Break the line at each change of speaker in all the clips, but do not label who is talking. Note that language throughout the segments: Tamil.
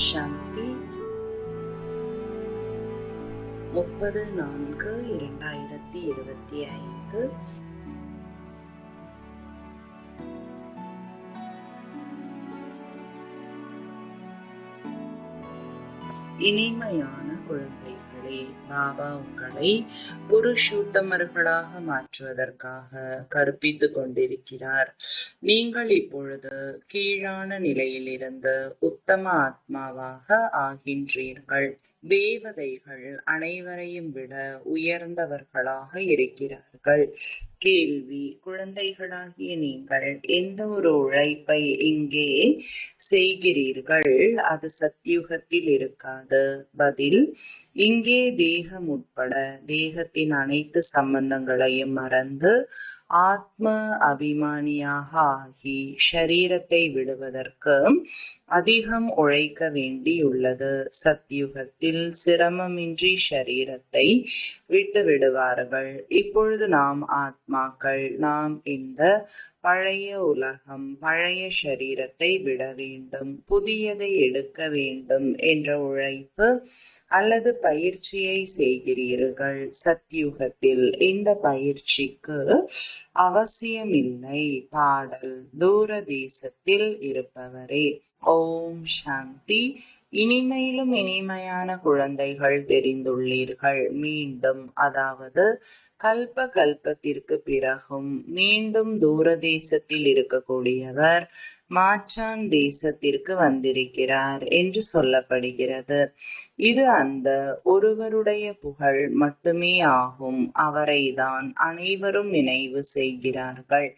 சாந்தி முப்பது நான்கு இரண்டாயிரத்தி இருபத்தி ஐந்து. இனிமையான குழந்தை. குழந்தைகளே பாபா உங்களை புருஷோத்தமர்களாக மாற்றுவதற்காக கற்பித்துக் கொண்டிருக்கிறார். நீங்கள் இப்பொழுது கீழான நிலையிலிருந்து உத்தம ஆத்மாவாக ஆகின்றீர்கள். தேவதைகள் அனைவரையும் விட உயர்ந்தவர்களாக இருக்கிறார்கள். கேள்வி குழந்தைகளாகிய நீங்கள் எந்த ஒரு உழைப்பை இங்கே செய்கிறீர்கள்? அது சத்தியுகத்தில் இருக்காது. பதில் இங்கே தேகம் உட்பட தேகத்தின் அனைத்து சம்பந்தங்களையும் மறந்து ஆத்ம அபிமானியாக ஆகி ஷரீரத்தை விடுவதற்கு அதிகம் உழைக்க வேண்டியுள்ளது. சத்தியுகத்தில் சத்யுகத்தில் சிரமமின்றி சரீரத்தை விட்டு விடுவார்கள். இப்பொழுது நாம் ஆத்மாக்கள் நாம் இந்த பழைய உலகம் பழைய சரீரத்தை விட வேண்டும் புதியதை எடுக்க வேண்டும் என்ற உழைப்பு அல்லது பயிற்சியை செய்கிறீர்கள். சத்யுகத்தில் இந்த பயிற்சிக்கு அவசியமில்லை. பாடல் தூர தேசத்தில் இருப்பவரே. ஓம் சாந்தி. இனிமையிலும் இனிமையான குழந்தைகள் தெரிந்துள்ளீர்கள். மீண்டும் அதாவது கல்ப கல்பத்திற்கு பிறகும் மீண்டும் தூர தேசத்தில் இருக்கக்கூடியவர் மாற்றான் தேசத்திற்கு வந்திருக்கிறார் என்று சொல்லப்படுகிறது. இது அந்த ஒருவருடைய புகழ் மட்டுமே ஆகும். அவரை தான் அனைவரும் நினைவு செய்கிறார்கள்.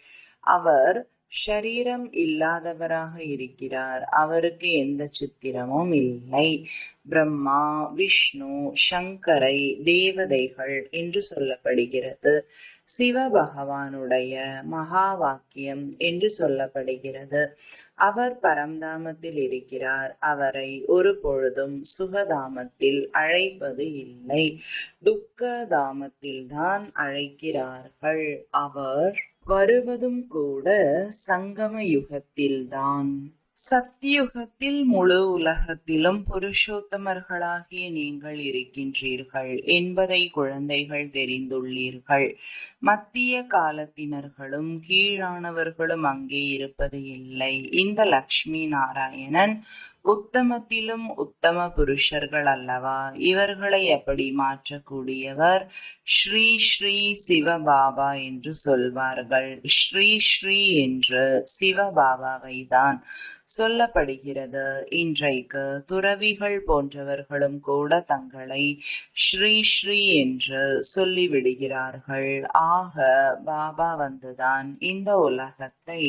அவர் ஷரீரம் இல்லாதவராக இருக்கிறார். அவருக்கு எந்த சித்திரமும் இல்லை. பிரம்மா விஷ்ணு சங்கரை தேவதைகள் என்று சொல்லப்படுகிறது. சிவ பகவானுடைய மகா வாக்கியம் என்று சொல்லப்படுகிறது. அவர் பரம்தாமத்தில் இருக்கிறார். அவரை ஒரு பொழுதும் சுகதாமத்தில் அழைப்பது இல்லை. துக்க தாமத்தில் தான் அழைக்கிறார்கள். அவர் வருவதும் கூட சங்கம யுகத்தில்தான் சத்தியுகத்தில் முழு உலகத்திலும் புருஷோத்தமர்களாகிய நீங்கள் இருக்கின்றீர்கள் என்பதை குழந்தைகள் தெரிந்துள்ளீர்கள். மத்திய காலத்தினர்களும் கீழானவர்களும் அங்கே இருப்பது இல்லை. இந்த லக்ஷ்மி நாராயணன் உத்தமத்திலும் உத்தம புருஷர்கள் அல்லவா இவர்களை எப்படி மாற்றக்கூடியவர்? ஸ்ரீ ஸ்ரீ சிவபாபா என்று சொல்வார்கள். ஸ்ரீ ஸ்ரீ என்று சிவபாபாவை தான் சொல்லப்படுகிறது. இன்றைக்கு துறவிகள் போன்றவர்களும் கூட தங்களை ஸ்ரீ ஸ்ரீ என்று சொல்லிவிடுகிறார்கள். ஆக பாபா வந்துதான் இந்த உலகத்தை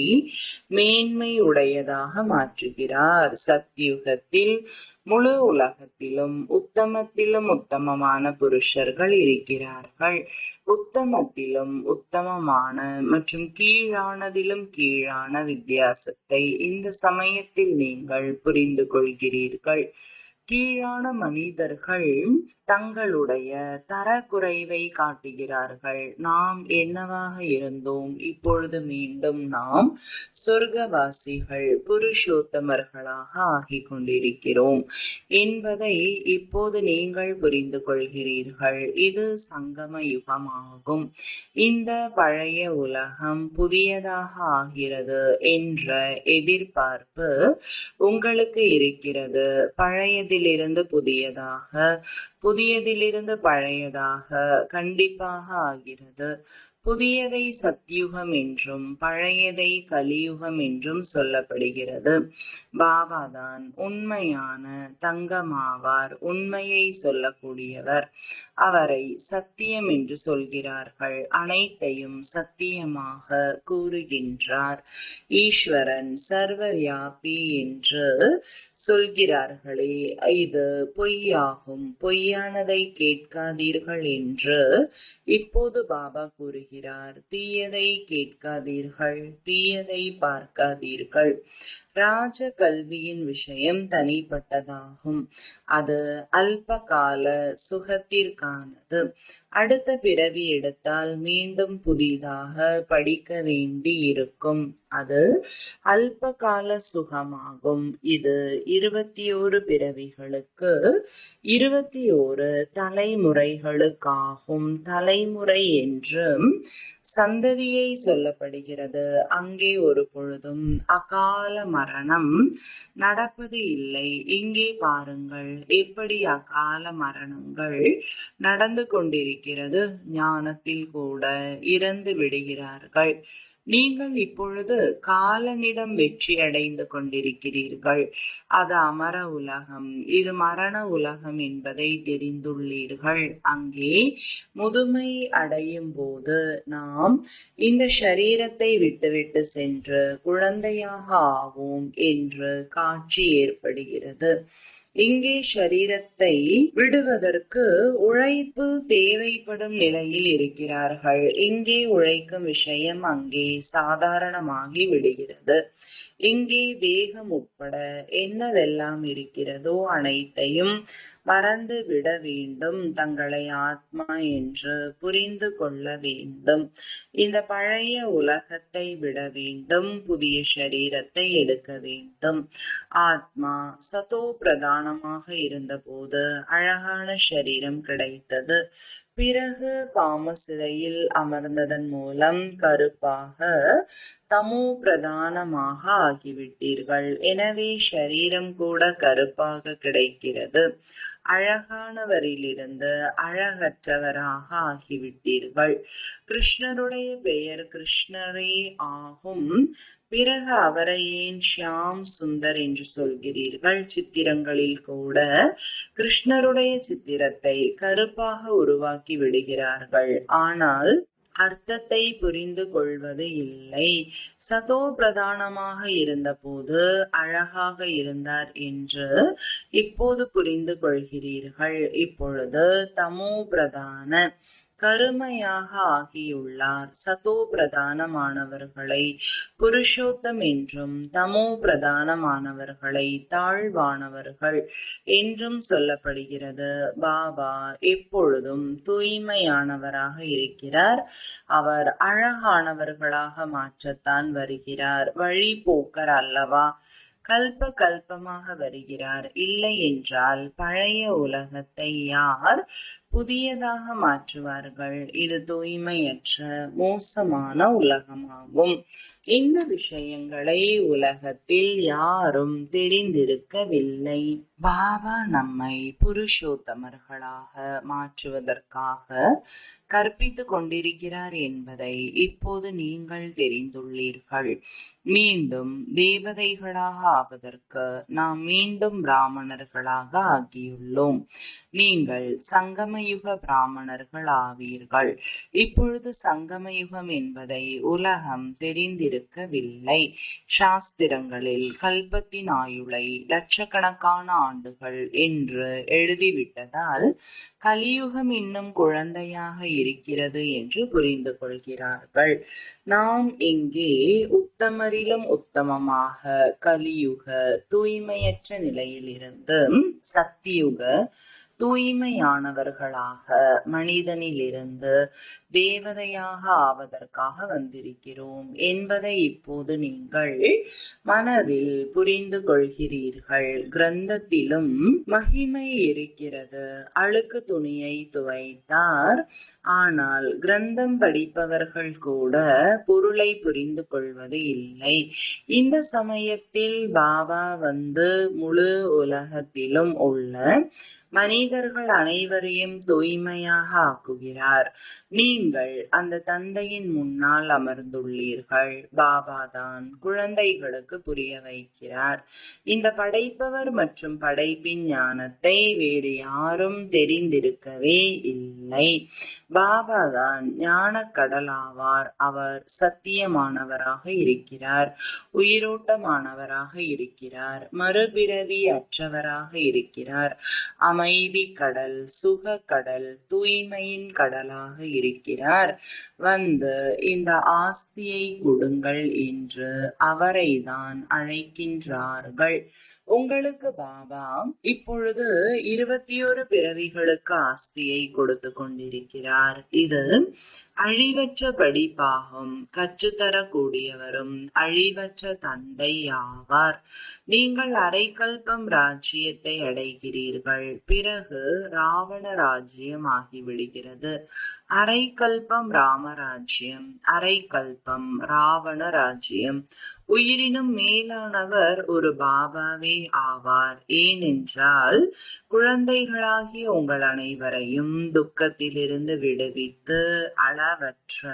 மேன்மை உடையதாக மாற்றுகிறார். சத்திய சத்தியுகத்தில் முழு உலகத்திலும் உத்தமத்திலும் உத்தமமான புருஷர்கள் இருக்கிறார்கள். உத்தமத்திலும் உத்தமமான மற்றும் கீழானதிலும் கீழான வித்தியாசத்தை இந்த சமயத்தில் நீங்கள் புரிந்து கொள்கிறீர்கள். கீழான மனிதர்கள் தங்களுடைய தரக்குறைவை காட்டுகிறார்கள். நாம் என்னவாக இருந்தோம்? இப்பொழுது மீண்டும் நாம் சொர்க்கவாசிகள் புருஷோத்தமர்களாக ஆகிக் கொண்டிருக்கிறோம். என்பதை இப்போது நீங்கள் புரிந்து கொள்கிறீர்கள். இது சங்கம யுகமாகும். இந்த பழைய உலகம் புதியதாக ஆகிறது என்ற எதிர்பார்ப்பு உங்களுக்கு இருக்கிறது. பழையதிலிருந்து புதியதாக புதியதிலிருந்து பழையதாக கண்டிப்பாக ஆகிறது. புதியதை சத்யுகம் என்றும் பழையதை கலியுகம் என்றும் சொல்லப்படுகிறது. பாபாதான் உண்மையான தங்கமாவார் உண்மையை சொல்லக்கூடியவர். அவரை சத்தியம் என்று சொல்கிறார்கள். அனைத்தையும் சத்தியமாக கூறுகின்றார். ஈஸ்வரன் சர்வவியாபி என்று சொல்கிறார்களே இது பொய்யாகும். பொய்யானதை கேட்காதீர்கள் என்று இப்போது பாபா கூறுகிறார். சொல்கிறார் தீயதை கேட்காதீர்கள் தீயதை பார்க்காதீர்கள். ராஜ கல்வியின் விஷயம் தனிப்பட்டதாகும். அது அல்ப கால சுகத்திற்கானது. அடுத்த பிறவி எடுத்தால் மீண்டும் புதிதாக படிக்க வேண்டி இருக்கும் அது அல்ப கால சுகமாகும். இது இருபத்தி ஓரு பிறவிகளுக்கு இருபத்தி ஓரு தலைமுறைகளுக்காகும். தலைமுறை என்றும் சந்ததியை சொல்லப்படுகிறது. அங்கே ஒரு பொழுதும் அகால மரணம் நடப்பது இல்லை. இங்கே பாருங்கள் எப்படி அகால மரணங்கள் நடந்து கொண்டிருக்கிறது. ஞானத்தில் கூட இறந்து விடுகிறார்கள். நீங்கள் இப்பொழுது காலனிடம் வெற்றி அடைந்து கொண்டிருக்கிறீர்கள். அது அமர உலகம் இது மரண உலகம் என்பதை தெரிந்துள்ளீர்கள். அங்கே முதுமை அடையும் போது நாம் இந்த சரீரத்தை விட்டுவிட்டு சென்று குழந்தையாக ஆவோம் என்று காட்சி ஏற்படுகிறது. இங்கே சரீரத்தை விடுவதற்கு உழைப்பு தேவைப்படும் நிலையில் இருக்கிறார்கள். இங்கே உழைக்கும் விஷயம் அங்கே சாதாரணமாகி விடுகிறது. இங்கே தேகம் உட்பட என்னவெல்லாம் இருக்கிறதோ அனைத்தையும் மறந்து விட வேண்டும். தங்களை ஆத்மா என்று புரிந்து கொள்ள வேண்டும். இந்த பழைய உலகத்தை விட வேண்டும். புதிய சரீரத்தை எடுக்க வேண்டும். ஆத்மா சதோ பிரதானமாக இருந்தபோது அழகான சரீரம் கிடைத்தது. பிறகு காமசிதையில் அமர்ந்ததன் மூலம் கருப்பாக தமோ பிரதானமாக ஆகிவிட்டீர்கள். எனவே சரீரம் கூட கருப்பாக கிடைக்கிறது. அழகானவரிலிருந்து அழகற்றவராக ஆகிவிட்டீர்கள். கிருஷ்ணருடைய பெயர் கிருஷ்ணரே ஆகும். பிறகு அவரை ஏன் ஷியாம் சுந்தர் என்று சொல்கிறீர்கள்? சித்திரங்களில் கூட கிருஷ்ணருடைய சித்திரத்தை கருப்பாக உருவாக்கி விடுகிறார்கள். ஆனால் அர்த்தத்தை புரிந்து கொள்வது இல்லை. சதோ பிரதானமாக இருந்தபோது அழகாக இருந்தார் என்று இப்போது புரிந்து கொள்கிறீர்கள். இப்பொழுது தமோ பிரதான கருமையாக ஆகியுள்ளார். சதோ பிரதானமானவர்களை புருஷோத்தம் என்றும் தமோ பிரதானமானவர்களை தாழ்வானவர்கள் என்றும் சொல்லப்படுகிறது. பாபா எப்பொழுதும் தூய்மையானவராக இருக்கிறார். அவர் அழகானவர்களாக மாற்றத்தான் வருகிறார். வழி போக்கர் அல்லவா? கல்ப கல்பமாக வருகிறார். இல்லை என்றால் பழைய உலகத்தை யார் புதியதாக மாற்றுவார்கள். இது தூய்மையற்ற மோசமான உலகமாகும். இந்த விஷயங்களை உலகத்தில் யாரும் தெரிந்திருக்கவில்லை. பாபா நம்மை புருஷோத்தமர்களாக மாற்றுவதற்காக கற்பித்துக் கொண்டிருக்கிறார் என்பதை இப்போது நீங்கள் தெரிந்துள்ளீர்கள். மீண்டும் தேவதைகளாக ஆவதற்கு நாம் மீண்டும் பிராமணர்களாக ஆகியுள்ளோம். நீங்கள் சங்கமயுக பிராமணர்கள் ஆவீர்கள். இப்பொழுது சங்கமயுகம் என்பதை உலகம் தெரிந்திருக்கவில்லை. சாஸ்திரங்களில் கல்பத்தின் ஆயுளை லட்சக்கணக்கான ஆண்டுகள் என்று எழுதிவிட்டதால் கலியுகம் இன்னும் குழந்தையாக இருக்கிறது என்று புரிந்து கொள்கிறார்கள். நாம் இங்கே உத்தமரிலும் உத்தமமாக கலியுக தூய்மையற்ற நிலையிலிருந்து சக்தியுக தூய்மையானவர்களாக மனிதனிலிருந்து தேவதையாக ஆவதற்காக வந்திருக்கிறோம் என்பதை இப்போது நீங்கள் மனதில் புரிந்து கொள்கிறீர்கள். கிரந்தத்திலும் மகிமை இருக்கிறது. அழுக்கு துணியை துவைத்தார். ஆனால் கிரந்தம் படிப்பவர்கள் கூட பொருளை புரிந்து கொள்வது இல்லை. இந்த சமயத்தில் பாபா வந்து முழு உலகத்திலும் உள்ள மனித மனிதர்கள் அனைவரையும் தூய்மையாக ஆக்குகிறார். நீங்கள் அந்த தந்தையின் முன்னால் அமர்ந்துள்ளீர்கள். பாபா தான் குழந்தைகளுக்கு புரிய வைக்கிறார். இந்த படைப்பவர் மற்றும் படைப்பின் ஞானத்தை வேறு யாரும் தெரிந்திருக்கவே இல்லை. பாபா தான் ஞான கடலாவார் அவர் சத்தியமானவராக இருக்கிறார். உயிரோட்டமானவராக இருக்கிறார். மறுபிறவி அற்றவராக இருக்கிறார். அமைதி கடல் சுக கடல் தூய்மையின் கடலாக இருக்கிறார். வந்து இந்த ஆஸ்தியை கொடுங்கள் என்று அவரைதான் அழைக்கின்றார்கள். உங்களுக்கு பாபா இப்பொழுது இருபத்தி ஒரு பிறவிகளுக்கு ஆஸ்தியை கொடுத்து கொண்டிருக்கிறார். இது அழிவற்ற படிப்பாகும் கற்றுத்தரக்கூடியவரும் அழிவற்ற தந்தை ஆவார் நீங்கள் அரைக்கல்பம் ராஜ்யத்தை அடைகிறீர்கள் பிறகு ராவண ராஜ்யம் ஆகிவிடுகிறது. அரைக்கல்பம் ராமராஜ்யம் அரைக்கல்பம் ராவண ராஜ்யம். உயிரினும் மேலானவர் ஒரு பாபாவே ஆவார். ஏனென்றால் குழந்தைகளாகிய உங்கள் அனைவரையும் துக்கத்திலிருந்து விடுவித்து அளவற்ற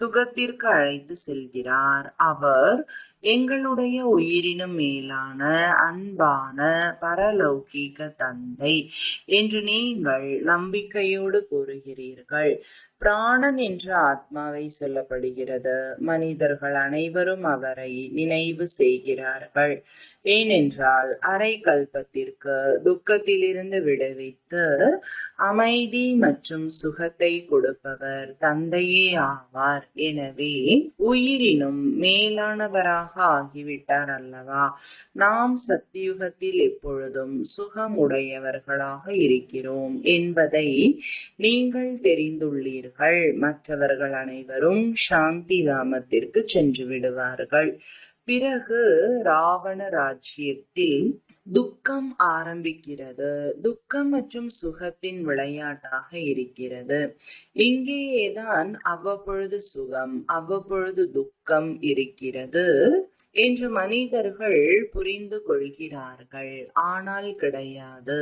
சுகத்திற்கு அழைத்து செல்கிறார். அவர் எங்களுடைய உயிரினும் மேலான அன்பான பரலௌகீக தந்தை என்று நீங்கள் நம்பிக்கையோடு கூறுகிறீர்கள். பிராணன் என்ற ஆத்மாவை சொல்லப்படுகிறது. மனிதர்கள் அனைவரும் அவரை நினைவு செய்கிறார்கள். ஏனென்றால் அரை கல்பத்திற்கு துக்கத்திலிருந்து விடுவித்து அமைதி மற்றும் சுகத்தை கொடுப்பவர் தந்தையே ஆவார். எனவே உயிரினும் மேலானவராக ஆகிவிட்டார் அல்லவா? நாம் சத்தியுகத்தில் எப்பொழுதும் சுகமுடையவர்களாக இருக்கிறோம் என்பதை நீங்கள் தெரிந்துள்ளீர்கள். மற்றவர்கள் அனைவரும் சாந்தி தாமத்திற்கு சென்று விடுவார்கள். பிறகு ராவண ராஜ்யத்தில் துக்கம் ஆரம்பிக்கிறது. துக்கம் மற்றும் சுகத்தின் விளையாட்டாக இருக்கிறது. இங்கேயேதான் அவ்வப்பொழுது சுகம் அவ்வப்பொழுது துக்கம் இருக்கிறது என்று மனிதர்கள் புரிந்து கொள்கிறார்கள். ஆனால் கிடையாது.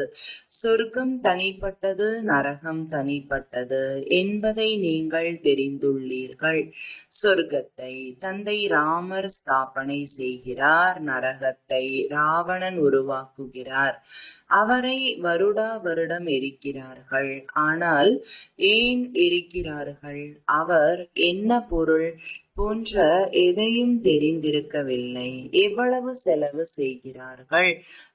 சொர்க்கம் தனிப்பட்டது நரகம் தனிப்பட்டது என்பதை நீங்கள் தெரிந்துள்ளீர்கள். சொர்க்கத்தை தந்தை ராமர் ஸ்தாபனை செய்கிறார் நரகத்தை ராவணன் உருவாக்குகிறார். அவரை வருடா வருடம் இருக்கிறார்கள் ஆனால் ஏன் இருக்கிறார்கள் அவர் என்ன பொருள்? போன்ற எதையும் தெரிந்திருக்கவில்லை. எவ்வளவு செலவு செய்கிறார்கள்?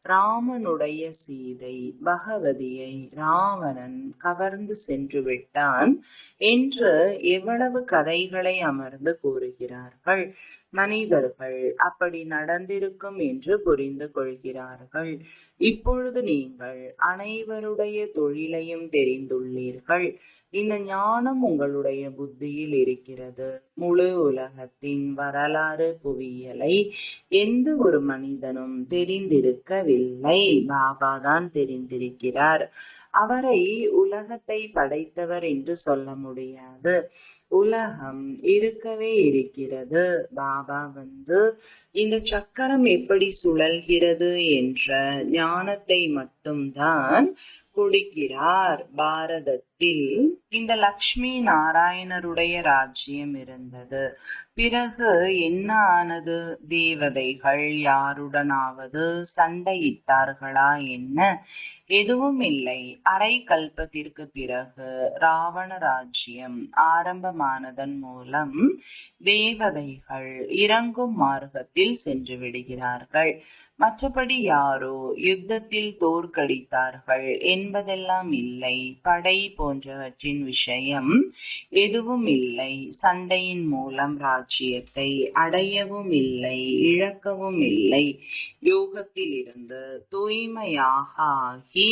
ராமனுடைய சீதை பகவதியை ராவணன் கவர்ந்து சென்று விட்டான் என்று எவ்வளவு கதைகளை அமர்ந்து கூறுகிறார்கள். மனிதர்கள் அப்படி நடந்திருக்கும் என்று புரிந்து கொள்கிறார்கள். இப்பொழுது நீங்கள் அனைவருடைய தொழிலையும் தெரிந்துள்ளீர்கள். இந்த ஞானம் உங்களுடைய புத்தியில் இருக்கிறது. முழு உலகத்தின் வரலாறு புவியியலை எந்த ஒரு மனிதனும் தெரிந்திருக்கவில்லை பாபா தான் தெரிந்திருக்கிறார். அவரை உலகத்தை படைத்தவர் என்று சொல்ல முடியாது. உலகம் இருக்கவே இருக்கிறது. பாபா வந்து இந்த சக்கரம் எப்படி சுழல்கிறது என்ற ஞானத்தை மட்டும்தான் கொடுக்கிறார் பாரதத்தில். இந்த லக்ஷ்மி நாராயணருடைய ராஜ்யம் இருந்தது. பிறகு என்ன ஆனது? தேவதைகள் யாருடனாவது சண்டையிட்டார்களா என்ன? எதுவும் இல்லை. அரை கல்பத்திற்கு பிறகு ராவண ராஜ்யம் ஆரம்பமானதன் மூலம் தேவதைகள் இறங்கும் மார்க்கத்தில் சென்று விடுகிறார்கள். மற்றபடி யாரோ யுத்தத்தில் தோற்கடித்தார்கள். என்ன என்பதெல்லாம் இல்லை. படை போன்றவற்றின் விஷயம் எதுவும் இல்லை. சண்டையின் மூலம் ராஜ்யத்தை அடையவும் இல்லை இழக்கவும் இல்லை. யோகத்திலிருந்து தூய்மையாக ஆகி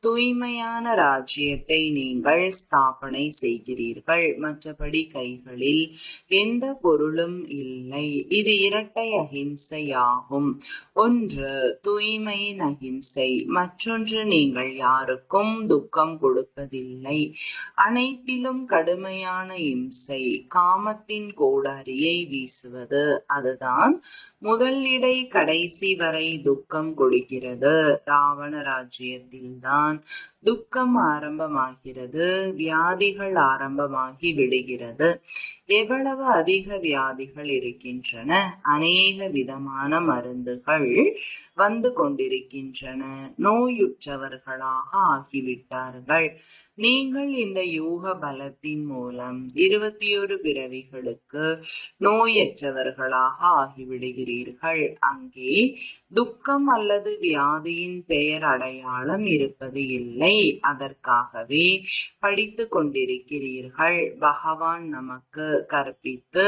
தூய்மையான ராஜ்யத்தை நீங்கள் ஸ்தாபனை செய்கிறீர்கள். மற்றபடி கைகளில் எந்த பொருளும் இல்லை. இது இரட்டை அகிம்சையாகும் ஒன்று தூய்மையின் அகிம்சை மற்றொன்று நீங்கள் யார் யாருக்கும் துக்கம் கொடுப்பதில்லை. அனைத்திலும் கடுமையான இம்சை காமத்தின் கோடாரியை வீசுவது. அதுதான் முதல் இடை கடைசி வரை துக்கம் கொடுக்கிறது. ராவண ராஜ்யத்தில்தான் துக்கம் ஆரம்பமாகிறது. வியாதிகள் ஆரம்பமாகி விடுகிறது. எவ்வளவு அதிக வியாதிகள் இருக்கின்றன? அநேக விதமான மருந்துகள் வந்து கொண்டிருக்கின்றன. நோயுற்றவர்களாக ஆகிவிட்டார்கள். நீங்கள் இந்த யூக பலத்தின் மூலம் இருபத்தி ஒரு பிறவிகளுக்கு நோயற்றவர்களாக ஆகிவிடுகிறீர்கள். அங்கே துக்கம் அல்லது வியாதியின் பெயர் அடையாளம் இருப்பது இல்லை. அதற்காகவே படித்து கொண்டிருக்கிறீர்கள். பகவான் நமக்கு கற்பித்து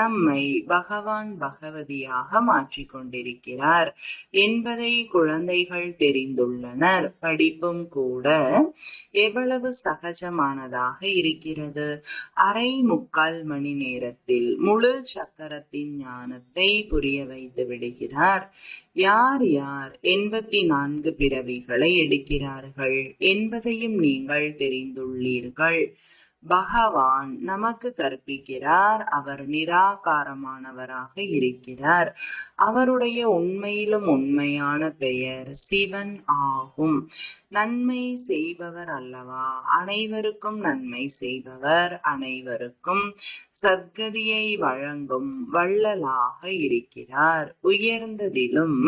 நம்மை பகவான் பகவதியாக மாற்றிக்கொண்டிருக்கிறார் என்பதை குழந்தைகள் தெரிந்துள்ளனர். படிப்பும் கூட எவ்வளவு சகஜமானதாக இருக்கிறது? அரை முக்கால் மணி நேரத்தில் முழு சக்கரத்தின் ஞானத்தை புரிய வைத்து விடுகிறார். யார் யார் எண்பத்தி நான்கு பிறவிகளை எடுக்கிறார்கள் என்பதையும் நீங்கள் தெரிந்துள்ளீர்கள். பகவான் நமக்கு கற்பிக்கிறார் அவர் நிராகாரமானவராக இருக்கிறார். அவருடைய உண்மையிலும் உண்மையான பெயர் சிவன் ஆகும். நன்மை செய்பவர் அல்லவா? அனைவருக்கும் நன்மை செய்பவர் அனைவருக்கும் சத்கதியை வழங்கும் வள்ளலாக இருக்கிறார். உயர்ந்ததிலும்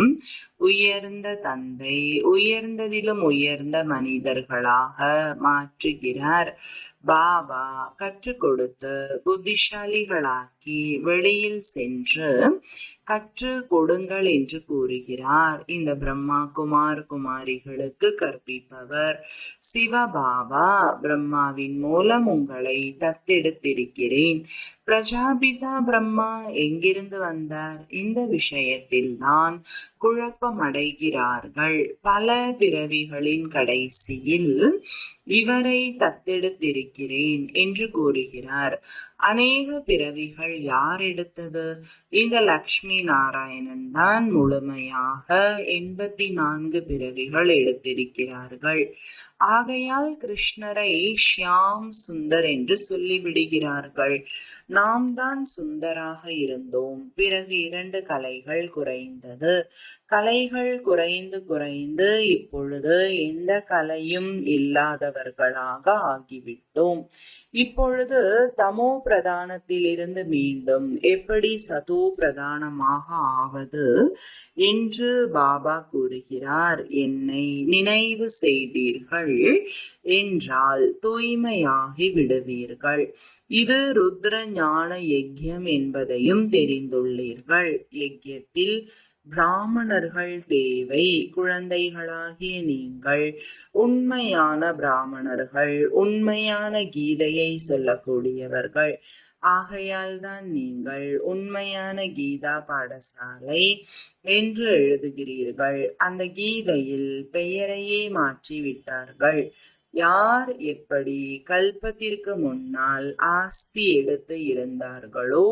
உயர்ந்த தந்தை உயர்ந்ததிலும் உயர்ந்த மனிதர்களாக மாற்றுகிறார். பாபா கற்றுக் கொடுத்து புத்திசாலிகளாக்கி வெளியில் சென்று கற்றுக் கொடுங்கள் என்று கூறுகிறார். இந்த பிரம்மா குமார் குமாரிகளுக்கு கற்பிப்பவர் சிவபாபா பிரம்மாவின் மூலம் உங்களை தத்தெடுத்திருக்கிறேன். பிரஜாபிதா பிரம்மா எங்கிருந்து வந்தார்? இந்த விஷயத்தில் தான் குழப்பம் அடைகிறார்கள் பல பிறவிகளின் கடைசியில் இவரை தத்தெடுத்திருக்கிறேன் என்று கூறுகிறார். அநேக பிறவிகள் யார் எடுத்தது? இந்த லக்ஷ்மி நாராயணன் தான் முழுமையாக எண்பத்தி நான்கு பிறவிகள் எடுத்திருக்கிறார். about it, right? ஆகையால் கிருஷ்ணரை ஷியாம் சுந்தர் என்று சொல்லிவிடுகிறார்கள். நாம் தான் சுந்தராக இருந்தோம். பிறகு இரண்டு கலைகள் குறைந்தது. கலைகள் குறைந்து குறைந்து இப்பொழுது எந்த கலையும் இல்லாதவர்களாக ஆகிவிட்டோம். இப்பொழுது தமோ பிரதானத்தில் இருந்து மீண்டும் எப்படி சதோ பிரதானமாக ஆவது என்று பாபா கூறுகிறார். என்னை நினைவு செய்தீர்கள். என்றால் தூய்மையாகி விடுவீர்கள். இது ருத்ர ஞான யஜ்யம் என்பதையும் தெரிந்துள்ளீர்கள். யஜ்யத்தில் பிராமணர்கள் தேவை. குழந்தைகளாகிய நீங்கள் உண்மையான பிராமணர்கள் உண்மையான கீதையை சொல்லக்கூடியவர்கள். ஆகையால் தான் நீங்கள் உண்மையான கீதா பாடசாலை என்று எழுதுகிறீர்கள். அந்த கீதையில் பெயரையே மாற்றி விட்டார்கள் யார் எப்படி கல்பத்திற்கு முன்னால் ஆஸ்தி எடுத்து இருந்தார்களோ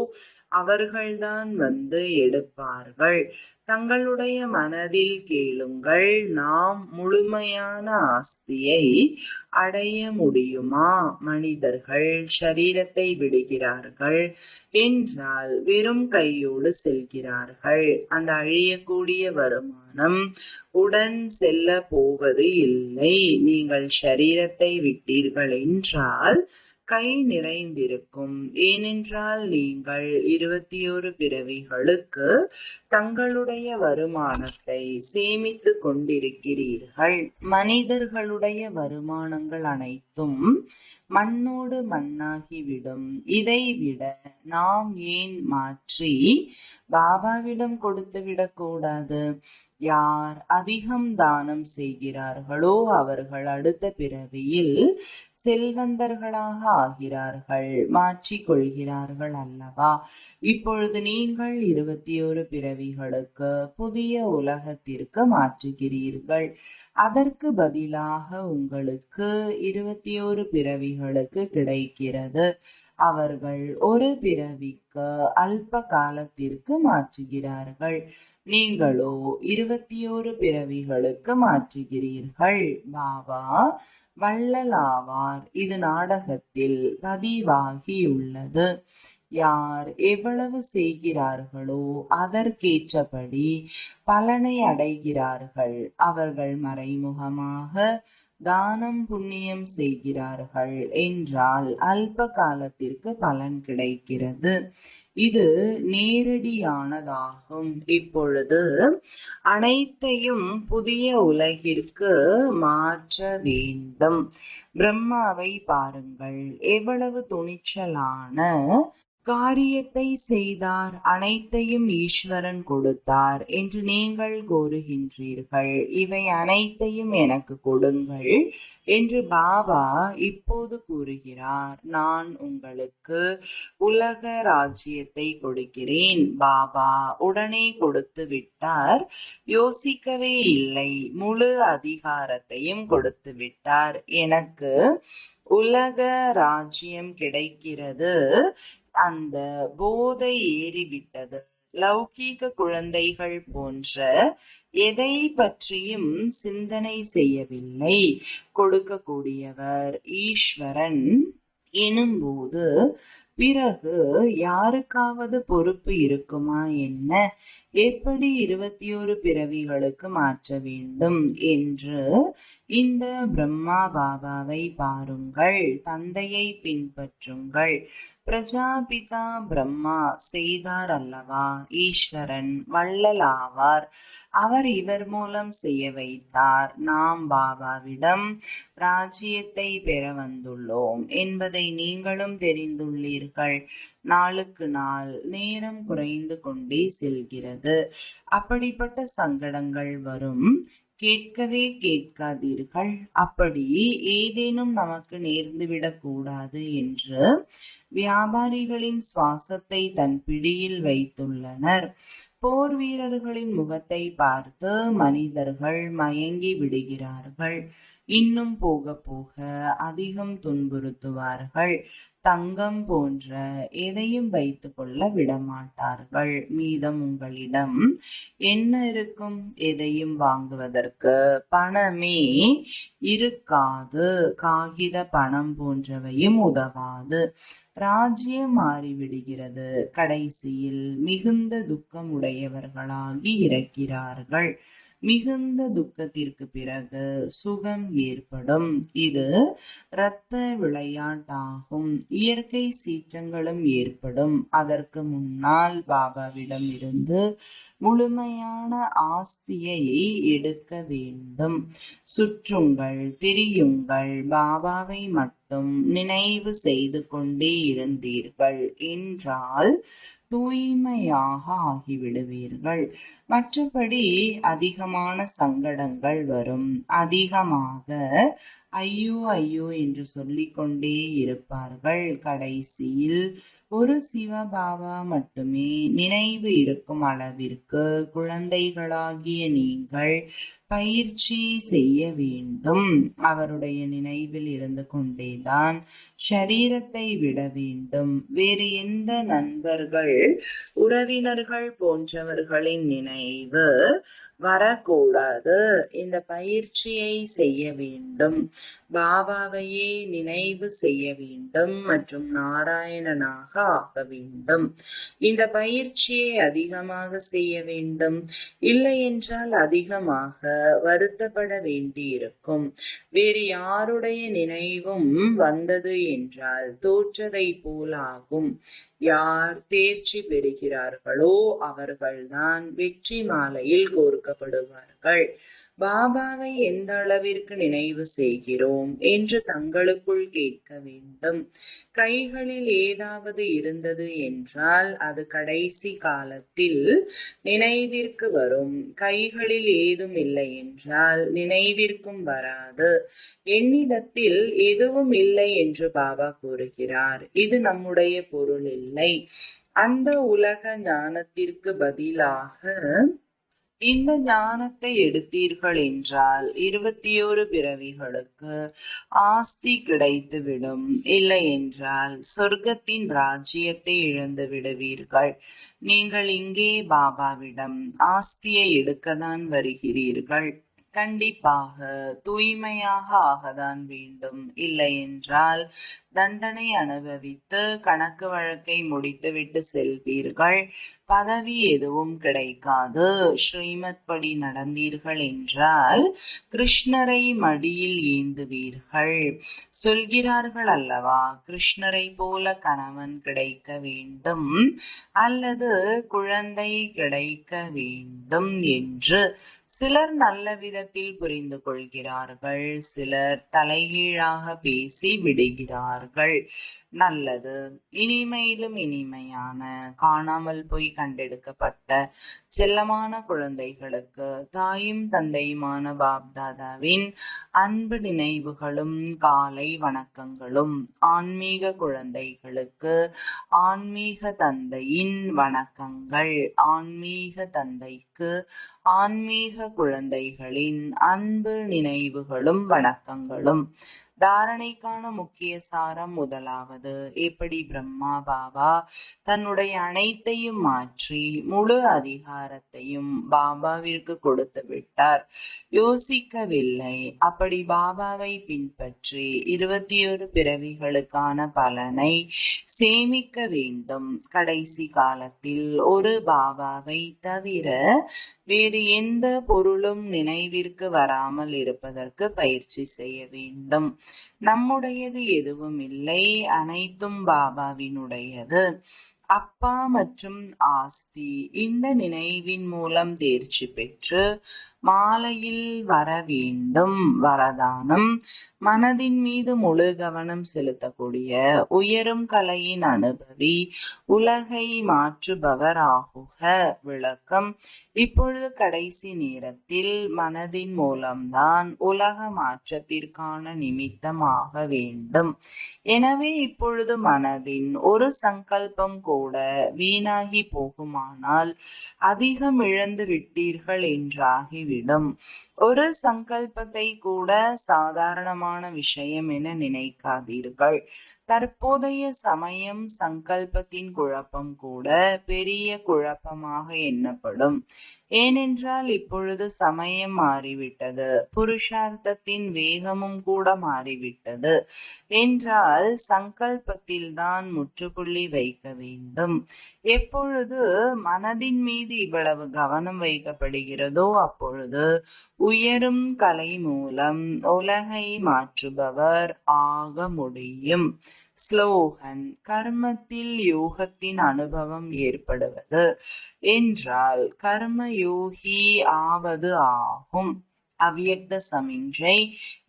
அவர்கள்தான் வந்து எடுப்பார்கள். தங்களுடைய மனதில் கேளுங்கள் நாம் முழுமையான ஆஸ்தியை அடைய முடியுமா? மனிதர்கள் சரீரத்தை விடுகிறார்கள் என்றால் வெறும் கையோடு செல்கிறார்கள். அந்த அழியக்கூடிய வருமானம் உடன் செல்ல போவது இல்லை. நீங்கள் சரீரத்தை விட்டீர்கள் என்றால் கை நிறைந்திருக்கும். ஏனென்றால் நீங்கள் இருபத்தி ஒரு பிறவிகளுக்கு தங்களுடைய வருமானத்தை சேமித்து கொண்டிருக்கிறீர்கள். மனிதர்களுடைய வருமானங்கள் அனைத்தும் மண்ணோடு மண்ணாகிவிடும். இதை விட நாம் ஏன் மாற்றி பாபாவிடம் கொடுத்து விடக்கூடாது? யார் அதிகம் தானம் செய்கிறார்களோ அவர்கள் அடுத்த பிறவியில் செல்வந்தர்களாக ஆகிறார்கள் மாற்றிக் கொள்கிறார்கள் அல்லவா? இப்பொழுது நீங்கள் இருபத்தி ஒரு பிறவிகளுக்கு புதிய உலகத்திற்கு மாற்றுகிறீர்கள். அதற்கு பதிலாக உங்களுக்கு இருபத்தி ஒரு பிறவிகளுக்கு கிடைக்கிறது. அவர்கள் ஒரு பிறவிக்கு அல்ப காலத்திற்கு மாற்றுகிறார்கள். நீங்களோ இருபத்தி ஒரு பிறவிகளுக்கு மாற்றுகிறீர்கள். பாபா வள்ளலாவார். இது நாடகத்தில் பதிவாகியுள்ளது யார் எவ்வளவு செய்கிறார்களோ அதற்கேற்றபடி பலனை அடைகிறார்கள். அவர்கள் மறைமுகமாக தானம் புண்ணியம் செய்கிறார்கள் என்றால் அல்ப காலத்திற்கு பலன் கிடைக்கிறது. இது நேரடியானதாகும். இப்பொழுது அனைத்தையும் புதிய உலகிற்கு மாற்ற வேண்டும். பிரம்மாவை பாருங்கள். எவ்வளவு துணிச்சலான காரியத்தை செய்தார் அனைத்தையும் ஈஸ்வரன் கொடுத்தார் என்று நீங்கள் கூறுகின்றீர்கள். இவை அனைத்தையும் எனக்கு கொடுங்கள் என்று பாபா இப்போது கூறுகிறார். நான் உங்களுக்கு உலக ராஜ்யத்தை கொடுக்கிறேன். பாபா உடனே கொடுத்து விட்டார். யோசிக்கவே இல்லை. முழு அதிகாரத்தையும் கொடுத்து விட்டார். எனக்கு உலக ராஜ்யம் கிடைக்கிறது. அந்த போதை ஏறிவிட்டது. லௌகீக குழந்தைகள் போன்ற எதை பற்றியும் சிந்தனை செய்யவில்லை. கொடுக்கக்கூடியவர் ஈஸ்வரன். எனும்போது பிறகு யாருக்காவது பொறுப்பு இருக்குமா என்ன? எப்படி இருபத்தி ஒரு பிறவிகளுக்கு மாற்ற வேண்டும் என்று இந்த பிரம்மா பாபாவை பாருங்கள் தந்தையை பின்பற்றுங்கள். பிரஜாபிதா பிரம்மா செய்தார் அல்லவா? ஈஸ்வரன் வள்ளலாவார் அவர் இவர் மூலம் செய்ய வைத்தார். நாம் பாபாவிடம் ராஜ்யத்தை பெற வந்துள்ளோம் என்பதை நீங்களும் தெரிந்துள்ளீர்கள் செய்வீர்கள் நாளுக்கு நாள் நேரம் குறைந்து கொண்டே செல்கிறது. அப்படிப்பட்ட சங்கடங்கள் வரும். கேட்கவே கேட்காதீர்கள். அப்படி ஏதேனும் நமக்கு நேர்ந்துவிடக் கூடாது என்று வியாபாரிகளின் சுவாசத்தை தன் பிடியில் வைத்துள்ளனர். போர் வீரர்களின் முகத்தை பார்த்து மனிதர்கள் மயங்கி விடுகிறார்கள். இன்னும் போக போக அதிகம் துன்புறுத்துவார்கள். தங்கம் போன்ற எதையும் வைத்துக் கொள்ள விடமாட்டார்கள். மீதம் உங்களிடம் என்ன இருக்கும்? எதையும் வாங்குவதற்கு பணமே இருக்காது. காகித பணம் போன்றவையும் உதவாது. ராஜ்யம் மாறிவிடுகிறது. கடைசியில் மிகுந்த துக்கம் உடையவர்களாகி இருக்கிறார்கள் மிகுந்த துக்கத்திற்கு பிறகு சுகம் ஏற்படும். இது இரத்த விளையாட்டாகும். இயற்கை சீற்றங்களும் ஏற்படும். அதற்கு முன்னால் பாபாவிடம் இருந்து முழுமையான ஆஸ்தியை எடுக்க வேண்டும். சுற்றுங்கள் திரியுங்கள். பாபாவை மட்டும் நினைவு செய்து கொண்டே இருந்தீர்கள். என்றால் தூய்மையாக ஆகிவிடுவீர்கள். மற்றபடி அதிகமான சங்கடங்கள் வரும். அதிகமாக ஐயோ ஐயோ என்று சொல்லிக்கொண்டே இருப்பார்கள். கடைசியில் ஒரு சிவபாபா மட்டுமே நினைவு இருக்கும் அளவிற்கு குழந்தைகளாகிய நீங்கள் பயிற்சி செய்ய வேண்டும். அவருடைய நினைவில் இருந்து கொண்டேதான் சரீரத்தை விட வேண்டும். வேறு எந்த நண்பர்கள் உறவினர்கள் போன்றவர்களின் நினைவு வரக்கூடாது. இந்த பயிற்சியை செய்ய வேண்டும். பாபாவையே நினைவு செய்ய வேண்டும் மற்றும் நாராயணனாக ஆக வேண்டும். இந்த பயிற்சியை அதிகமாக செய்ய வேண்டும். இல்லை என்றால் அதிகமாக வருத்தப்பட வேண்டியிருக்கும். வேறு யாருடைய நினைவும் வந்தது என்றால் தோற்றதை போலாகும். யார் தேர்ச்சி பெறுகிறார்களோ அவர்கள்தான் வெற்றி மாலையில் கோர்க்கப்படுவார்கள். பாபாவை எந்த அளவிற்கு நினைவு செய்கிறோம் என்று தங்களுக்குள் கேட்க வேண்டும். கைகளில் ஏதாவது இருந்தது என்றால் அது கடைசி காலத்தில் நினைவிற்கு வரும். கைகளில் ஏதும் இல்லை என்றால் நினைவிற்கும் வராது. என்னிடத்தில் எதுவும் இல்லை என்று பாபா கூறுகிறார். இது நம்முடைய பொருள் இல்லை. அந்த உலக ஞானத்திற்கு பதிலாக இந்த ஞானத்தை எடுத்தீர்கள் என்றால் இருபத்தி ஒரு பிறவிகளுக்கு ஆஸ்தி கிடைத்துவிடும். இல்லை என்றால் சொர்க்கத்தின் ராஜ்யத்தை இழந்து விடுவீர்கள். நீங்கள் இங்கே பாபாவிடம் ஆஸ்தியை எடுக்கத்தான் வருகிறீர்கள். கண்டிப்பாக தூய்மையாக ஆகத்தான் வேண்டும். இல்லை என்றால் தண்டனை அனுபவித்து கணக்கு வழக்கை முடித்துவிட்டு செல்வீர்கள். பதவி எதுவும் கிடைக்காது. ஸ்ரீமத் படி நடந்தீர்கள் என்றால் கிருஷ்ணரை மடியில் ஏந்துவீர்கள். சொல்கிறார்கள் அல்லவா? கிருஷ்ணரை போல கணவன் கிடைக்க வேண்டும் அல்லது குழந்தை கிடைக்க வேண்டும் என்று சிலர் நல்ல விதத்தில் புரிந்து கொள்கிறார்கள். சிலர் தலைகீழாக பேசி விடுகிறார்கள். நல்லது. இனிமையிலும் இனிமையான காணாமல் போய் கண்டெடுக்கப்பட்ட செல்லமான குழந்தைகளுக்கு தாயும் தந்தையுமான பாப்தாதாவின் அன்பு நினைவுகளும் காலை வணக்கங்களும் ஆன்மீக குழந்தைகளுக்கு ஆன்மீக தந்தையின் வணக்கங்கள் ஆன்மீக தந்தைக்கு ஆன்மீக குழந்தைகளின் அன்பு நினைவுகளும் வணக்கங்களும். தாரணைக்கான முக்கிய சாரம் முதலாவது. எப்படி பிரம்மா பாபா தன்னுடைய அனைத்தையும் மாற்றி முழு அதிகாரத்தையும் பாபாவிற்கு கொடுத்து விட்டார். யோசிக்கவில்லை. அப்படி பாபாவை பின்பற்றி இருபத்தி ஒரு பிறவிகளுக்கான பலனை சேமிக்க வேண்டும். கடைசி காலத்தில் ஒரு பாபாவை தவிர வேறு எந்த பொருளும் நினைவிற்கு வராமல் இருப்பதற்கு பயிற்சி செய்ய வேண்டும். நம்முடையது எதுவும் இல்லை அனைத்தும் பாபாவினுடையது. அப்பா மற்றும் ஆஸ்தி இந்த நினைவின் மூலம் தேர்ச்சி பெற்று மாலையில் வர வேண்டும். வரதானம். மனதின் மீது முழு கவனம் செலுத்தக்கூடிய உயரும் கலையின் அனுபவி உலகை மாற்றுபவர் ஆகுக. விளக்கம். இப்பொழுது கடைசி நேரத்தில் மனதின் மூலம்தான் உலக மாற்றத்திற்கான நிமித்தமாக வேண்டும். எனவே இப்பொழுது மனதின் ஒரு சங்கல்பம் கூட வீணாகி போகுமானால் அதிகம் இழந்து விட்டீர்கள் என்றாகி என்றாகிவிடும் ஒரு சங்கல்பத்தை கூட சாதாரணமான விஷயம் என நினைக்காதீர்கள். தற்போதைய சமயம் சங்கல்பத்தின் குழப்பம் கூட பெரிய குழப்பமாக எண்ணப்படும். ஏனென்றால் இப்பொழுது சமயம் மாறிவிட்டது. புருஷார்த்தத்தின் வேகமும் கூட மாறிவிட்டது. என்றால் சங்கல்பத்தில் தான் முற்றுப்புள்ளி வைக்க வேண்டும். எப்பொழுது மனதின் மீது இவ்வளவு கவனம் வைக்கப்படுகிறதோ அப்பொழுது உயரும் கலை மூலம் உலகை மாற்றுபவர் ஆக முடியும். ஸ்லோகன் கர்மத்தில் யோகத்தின் அனுபவம் ஏற்படுவது என்றால் கர்ம யோகி ஆவது ஆகும். அவ்வியக்த சமிஞ்சை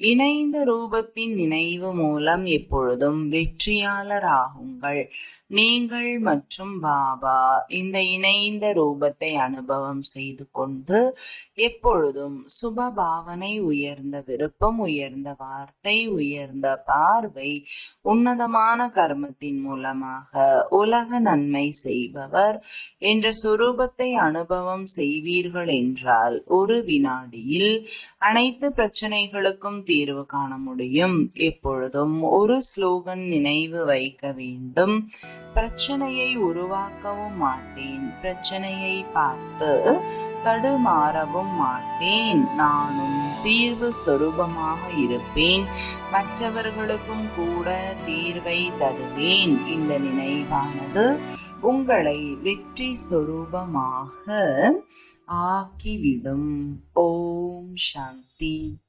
இணைந்த ரூபத்தின் நினைவு மூலம் எப்பொழுதும் வெற்றியாளர் ஆகுங்கள் நீங்கள் மற்றும் பாபா இந்த இணைந்த ரூபத்தை அனுபவம் செய்து கொண்டு எப்பொழுதும் சுப பாவனை உயர்ந்த விருப்பம் உயர்ந்த வார்த்தை உயர்ந்த பார்வை உன்னதமான கர்மத்தின் மூலமாக உலக நன்மை செய்பவர் என்ற சுரூபத்தை அனுபவம் செய்வீர்கள் என்றால் ஒரு வினாடியில் அனைத்து பிரச்சனைகளுக்கும் தீர்வு காண முடியும். எப்பொழுதும் ஒரு ஸ்லோகன் நினைவு வைக்க வேண்டும். பிரச்சனையை உருவாக்கவும் மாட்டேன். பிரச்சனையை பார்த்து தடுமாறவும் மாட்டேன். நானும் தீர்வு சொரூபமாக இருப்பேன். மற்றவர்களுக்கும் கூட தீர்வை தருவேன். இந்த நினைவானது உங்களை வெற்றி சொரூபமாக ஆக்கிவிடும். ஓம் சாந்தி.